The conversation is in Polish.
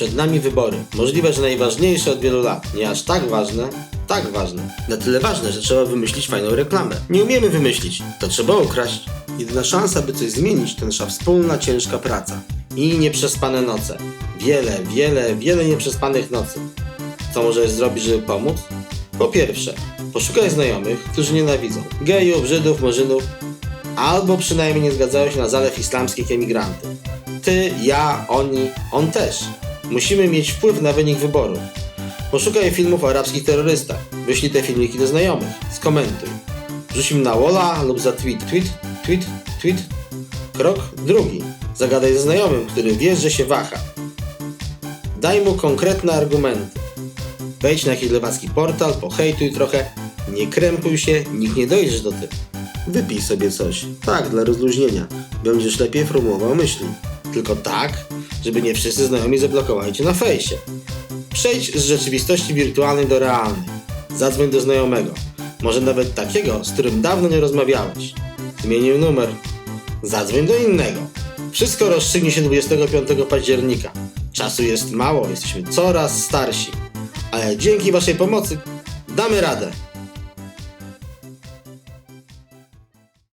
Przed nami wybory. Możliwe, że najważniejsze od wielu lat. Nie aż tak ważne, tak ważne. Na tyle ważne, że trzeba wymyślić fajną reklamę. Nie umiemy wymyślić, to trzeba ukraść. Jedyna szansa, by coś zmienić, to nasza wspólna, ciężka praca. I nieprzespane noce. Wiele, wiele, wiele nieprzespanych nocy. Co możesz zrobić, żeby pomóc? Po pierwsze, poszukaj znajomych, którzy nienawidzą gejów, Żydów, Murzynów, albo przynajmniej nie zgadzają się na zalew islamskich emigrantów. Ty, ja, oni, on też. Musimy mieć wpływ na wynik wyboru. Poszukaj filmów o arabskich terrorystach. Wyślij te filmiki do znajomych. Skomentuj. Wrzuć im na walla lub za tweet. Tweet, tweet, tweet. Krok drugi. Zagadaj ze znajomym, który wiesz, że się waha. Daj mu konkretne argumenty. Wejdź na jakiś lewacki portal, pohejtuj trochę, nie krępuj się, nikt nie dojrzysz do tyłu. Wypij sobie coś. Tak, dla rozluźnienia. Będziesz lepiej formułował myśli. Tylko tak, żeby nie wszyscy znajomi zablokowali cię na fejsie. Przejdź z rzeczywistości wirtualnej do realnej. Zadzwoń do znajomego. Może nawet takiego, z którym dawno nie rozmawiałeś. Zmienił numer. Zadzwoń do innego. Wszystko rozstrzygnie się 25 października. Czasu jest mało, jesteśmy coraz starsi. Ale dzięki Waszej pomocy damy radę.